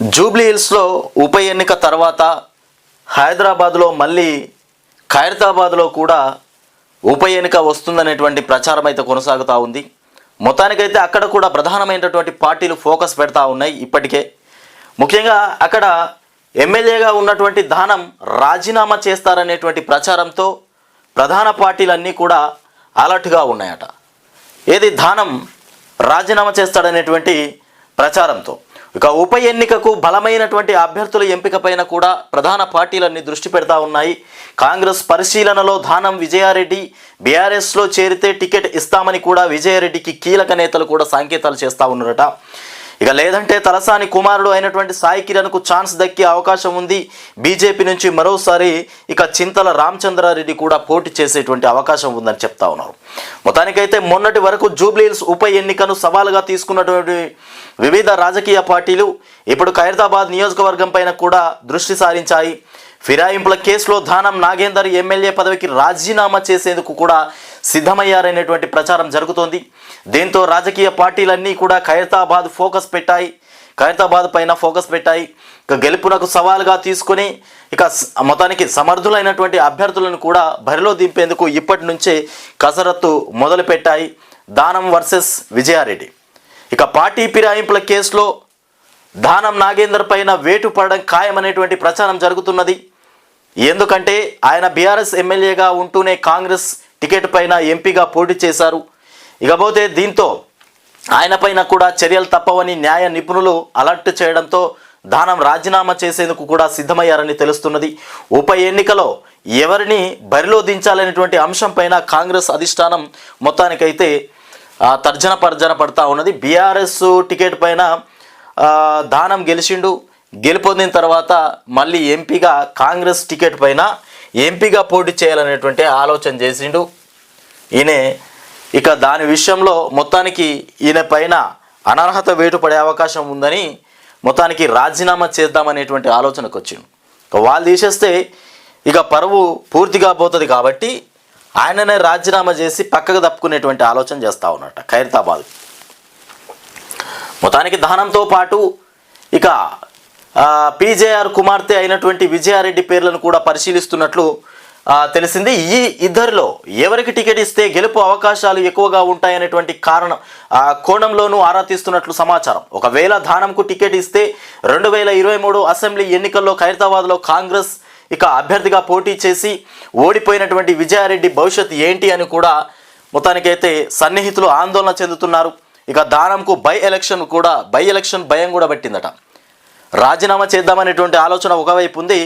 జూబ్లీహిల్స్లో ఉప ఎన్నిక తర్వాత హైదరాబాద్లో మళ్ళీ ఖైరతాబాద్లో కూడా ఉప ఎన్నిక వస్తుందనేటువంటి ప్రచారం అయితే కొనసాగుతూ ఉంది. మొత్తానికైతే అక్కడ కూడా ప్రధానమైనటువంటి పార్టీలు ఫోకస్ పెడతా ఉన్నాయి ఇప్పటికే. ముఖ్యంగా అక్కడ ఎమ్మెల్యేగా ఉన్నటువంటి దానం రాజీనామా చేస్తారనేటువంటి ప్రచారంతో ప్రధాన పార్టీలన్నీ కూడా అలర్ట్గా ఉన్నాయట. ఏది దానం రాజీనామా చేస్తాడనేటువంటి ప్రచారంతో. ఇక ఉప ఎన్నికకు బలమైనటువంటి అభ్యర్థుల ఎంపిక పైన కూడా ప్రధాన పార్టీలన్నీ దృష్టి పెడతా ఉన్నాయి. కాంగ్రెస్ పరిశీలనలో ధానం విజయారెడ్డి బీఆర్ఎస్లో చేరితే టికెట్ ఇస్తామని కూడా విజయారెడ్డికి కీలక నేతలు కూడా సంకేతాలు చేస్తూ ఉన్నారట. ఇక లేదంటే తలసాని కుమారుడు అయినటువంటి సాయి కిరణ్కు ఛాన్స్ దక్కే అవకాశం ఉంది. బీజేపీ నుంచి మరోసారి ఇక చింతల రామచంద్రారెడ్డి కూడా పోటీ చేసేటువంటి అవకాశం ఉందని చెప్తా ఉన్నారు. మొత్తానికైతే మొన్నటి వరకు జూబ్లీహిల్స్ ఉప ఎన్నికను సవాలుగా తీసుకున్నటువంటి వివిధ రాజకీయ పార్టీలు ఇప్పుడు ఖైరతాబాద్ నియోజకవర్గం పైన కూడా దృష్టి సారించాయి. ఫిరాయింపుల కేసులో దానం నాగేందర్ ఎమ్మెల్యే పదవికి రాజీనామా చేసేందుకు కూడా సిద్ధమయ్యారనేటువంటి ప్రచారం జరుగుతోంది. దీంతో రాజకీయ పార్టీలన్నీ కూడా ఖైరతాబాద్ ఫోకస్ పెట్టాయి. ఖైరతాబాద్ పైన ఫోకస్ పెట్టాయి. ఇక గెలుపునకు సవాలుగా తీసుకొని ఇక మొత్తానికి సమర్థులైనటువంటి అభ్యర్థులను కూడా బరిలో దింపేందుకు ఇప్పటి నుంచే కసరత్తు మొదలుపెట్టాయి. దానం వర్సెస్ విజయారెడ్డి. ఇక పార్టీ ఫిరాయింపుల కేసులో దానం నాగేందర్ పైన వేటు పడడం ఖాయమనేటువంటి ప్రచారం జరుగుతున్నది. ఎందుకంటే ఆయన బీఆర్ఎస్ ఎమ్మెల్యేగా ఉంటూనే కాంగ్రెస్ టికెట్ పైన ఎంపీగా పోటీ చేశారు. ఇకపోతే దీంతో ఆయన పైన కూడా చర్యలు తప్పవని న్యాయ నిపుణులు అలర్ట్ చేయడంతో దానం రాజీనామా చేసేందుకు కూడా సిద్ధమయ్యారని తెలుస్తున్నది. ఉప ఎన్నికలో ఎవరిని బరిలో దించాలనేటువంటి అంశం పైన కాంగ్రెస్ అధిష్టానం మొత్తానికైతే తర్జన పర్జన పడతా ఉన్నది. బీఆర్ఎస్ టికెట్ పైన దానం గెలిచిండు. గెలుపొందిన తర్వాత మళ్ళీ ఎంపీగా కాంగ్రెస్ టికెట్ పైన ఎంపీగా పోటీ చేయాలనేటువంటి ఆలోచన చేసిండు. ఈయన ఇక దాని విషయంలో మొత్తానికి ఈయన పైన అనర్హత వేటు పడే అవకాశం ఉందని మొత్తానికి రాజీనామా చేద్దామనేటువంటి ఆలోచనకు వచ్చిండు. వాళ్ళు తీసేస్తే ఇక పరువు పూర్తిగా పోతుంది కాబట్టి ఆయననే రాజీనామా చేసి పక్కకు తప్పుకునేటువంటి ఆలోచన చేస్తూ ఉన్నట్ట ఖైరతాబాద్. మొత్తానికి దహనంతో పాటు ఇక పీజేఆర్ కుమార్తె అయినటువంటి విజయారెడ్డి పేర్లను కూడా పరిశీలిస్తున్నట్లు తెలిసింది. ఈ ఇద్దరిలో ఎవరికి టికెట్ ఇస్తే గెలుపు అవకాశాలు ఎక్కువగా ఉంటాయనేటువంటి కారణం కోణంలోనూ ఆరా తీస్తున్నట్లు సమాచారం. ఒకవేళ దానంకు టికెట్ ఇస్తే రెండు వేల ఇరవై మూడు అసెంబ్లీ ఎన్నికల్లో ఖైరతాబాద్లో కాంగ్రెస్ ఇక అభ్యర్థిగా పోటీ చేసి ఓడిపోయినటువంటి విజయారెడ్డి భవిష్యత్ ఏంటి అని కూడా మొత్తానికైతే సన్నిహితులు ఆందోళన చెందుతున్నారు. ఇక దానంకు బై ఎలక్షన్ కూడా బై ఎలక్షన్ భయం కూడా పట్టిందట. రాజీనామా చేద్దామనేటువంటి ఆలోచన ఒకవైపు ఉంది.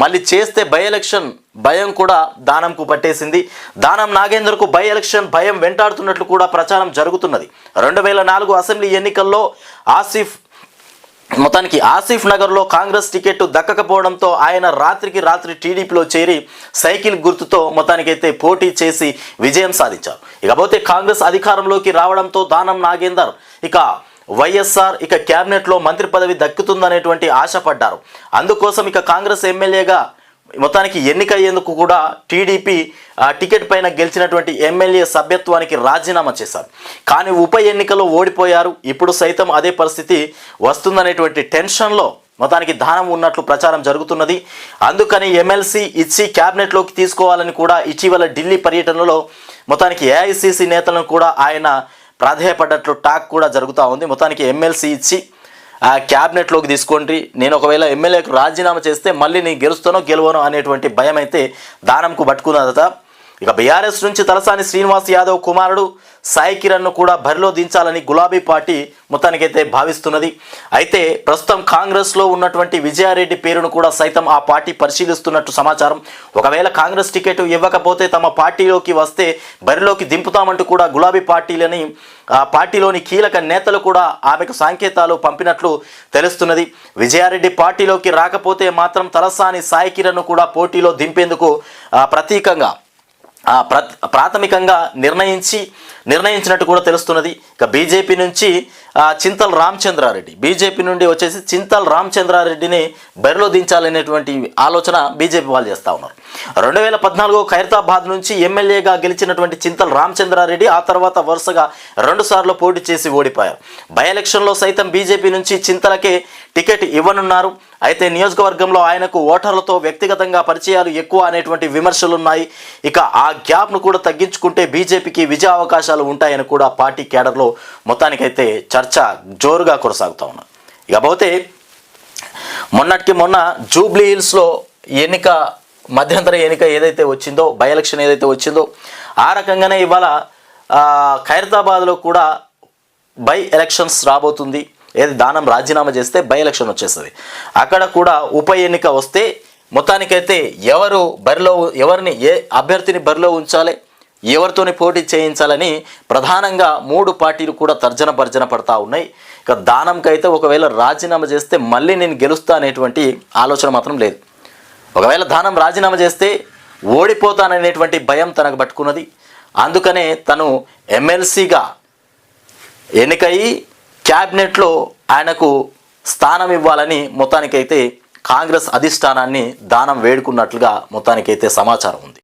మళ్ళీ చేస్తే బై ఎలక్షన్ భయం కూడా దానంకు పట్టేసింది. దానం నాగేందర్కు బై ఎలక్షన్ భయం వెంటాడుతున్నట్లు కూడా ప్రచారం జరుగుతున్నది. రెండు వేల నాలుగు అసెంబ్లీ ఎన్నికల్లో ఆసిఫ్ మొత్తానికి ఆసిఫ్ నగర్లో కాంగ్రెస్ టికెట్ దక్కకపోవడంతో ఆయన రాత్రికి రాత్రి టీడీపీలో చేరి సైకిల్ గుర్తుతో మొత్తానికైతే పోటీ చేసి విజయం సాధించారు. ఇకపోతే కాంగ్రెస్ అధికారంలోకి రావడంతో దానం నాగేందర్ ఇక వైఎస్ఆర్ ఇక క్యాబినెట్లో మంత్రి పదవి దక్కుతుందనేటువంటి ఆశపడ్డారు. అందుకోసం ఇక కాంగ్రెస్ ఎమ్మెల్యేగా మొత్తానికి ఎన్నికయ్యేందుకు కూడా టీడీపీ ఆ, టికెట్ పైన గెలిచినటువంటి ఎమ్మెల్యే సభ్యత్వానికి రాజీనామా చేశారు. కానీ ఉప ఎన్నికలో ఓడిపోయారు. ఇప్పుడు సైతం అదే పరిస్థితి వస్తుందనేటువంటి టెన్షన్లో మొత్తానికి దానం ఉన్నట్లు ప్రచారం జరుగుతున్నది. అందుకని ఎమ్మెల్సీ ఇచ్చి క్యాబినెట్లోకి తీసుకోవాలని కూడా ఇటీవల ఢిల్లీ పర్యటనలో మొత్తానికి ఏఐసిసి నేతలను కూడా ఆయన ప్రాధేయపడ్డట్లు టాక్ కూడా జరుగుతూ ఉంది. మొత్తానికి ఎమ్మెల్సీ ఇచ్చి ఆ క్యాబినెట్లోకి తీసుకోండి. నేను ఒకవేళ ఎమ్మెల్యేకు రాజీనామా చేస్తే మళ్ళీ నేను గెలుస్తానో గెలవనో అనేటువంటి భయం అయితే దానంకు పట్టుకున్నదట. ఇక బీఆర్ఎస్ నుంచి తలసాని శ్రీనివాస్ యాదవ్ కుమారుడు సాయి కిరణ్ను కూడా బరిలో దించాలని గులాబీ పార్టీ మొత్తానికైతే భావిస్తున్నది. అయితే ప్రస్తుతం కాంగ్రెస్లో ఉన్నటువంటి విజయారెడ్డి పేరును కూడా సైతం ఆ పార్టీ పరిశీలిస్తున్నట్టు సమాచారం. ఒకవేళ కాంగ్రెస్ టికెట్ ఇవ్వకపోతే తమ పార్టీలోకి వస్తే బరిలోకి దింపుతామంటూ కూడా గులాబీ పార్టీలని ఆ పార్టీలోని కీలక నేతలు కూడా ఆమెకు సంకేతాలు పంపినట్లు తెలుస్తున్నది. విజయారెడ్డి పార్టీలోకి రాకపోతే మాత్రం తలసాని సాయి కిరణ్ను కూడా పోటీలో దింపేందుకు ప్రతీకంగా ప్రాథమికంగా నిర్ణయించి నిర్ణయించినట్టు కూడా తెలుస్తున్నది. ఇక బీజేపీ నుంచి చింతల్ రామచంద్రారెడ్డి. బీజేపీ నుండి వచ్చేసి చింతల్ రామచంద్రారెడ్డిని బరిలో దించాలనేటువంటి ఆలోచన బీజేపీ వాళ్ళు చేస్తూ ఉన్నారు. రెండు వేల పద్నాలుగు ఖైరతాబాద్ నుంచి ఎమ్మెల్యేగా గెలిచినటువంటి చింతల్ రామచంద్రారెడ్డి ఆ తర్వాత వరుసగా రెండు సార్లు పోటీ చేసి ఓడిపోయారు. బై ఎలక్షన్లో సైతం బీజేపీ నుంచి చింతలకే టికెట్ ఇవ్వనున్నారు. అయితే నియోజకవర్గంలో ఆయనకు ఓటర్లతో వ్యక్తిగతంగా పరిచయాలు ఎక్కువ అనేటువంటి విమర్శలు ఉన్నాయి. ఇక ఆ గ్యాప్ను కూడా తగ్గించుకుంటే బీజేపీకి విజయ అవకాశాలు ఉంటాయని కూడా పార్టీ కేడర్లో మొత్తానికైతే చర్చ జోరుగా కొనసాగుతూ ఉన్నది ఇకపోతే మొన్నటికి మొన్న జూబ్లీ హిల్స్లో ఎన్నిక మధ్యంతర ఎన్నిక ఏదైతే వచ్చిందో బై ఎలక్షన్ ఏదైతే వచ్చిందో ఆ రకంగానే ఇవాళ ఖైరతాబాద్లో కూడా బై ఎలక్షన్స్ రాబోతుంది. ఏది దానం రాజీనామా చేస్తే బై ఎలక్షన్ వచ్చేస్తుంది. అక్కడ కూడా ఉప ఎన్నిక వస్తే మొత్తానికైతే ఎవరు బరిలో ఎవరిని ఏ అభ్యర్థిని బరిలో ఉంచాలి? ఎవరితోని పోటీ చేయించాలని ప్రధానంగా మూడు పార్టీలు కూడా తర్జన భర్జన పడతా ఉన్నాయి. ఇక దానంకైతే ఒకవేళ రాజీనామా చేస్తే మళ్ళీ నేను గెలుస్తా అనేటువంటి ఆలోచన మాత్రం లేదు. ఒకవేళ దానం రాజీనామా చేస్తే ఓడిపోతాననేటువంటి భయం తనకు పట్టుకున్నది. అందుకనే తను ఎమ్మెల్సీగా ఎన్నికయి క్యాబినెట్లో ఆయనకు స్థానం ఇవ్వాలని మొత్తానికైతే కాంగ్రెస్ అధిష్టానాన్ని దానం వేడుకున్నట్లుగా మొత్తానికైతే సమాచారం ఉంది.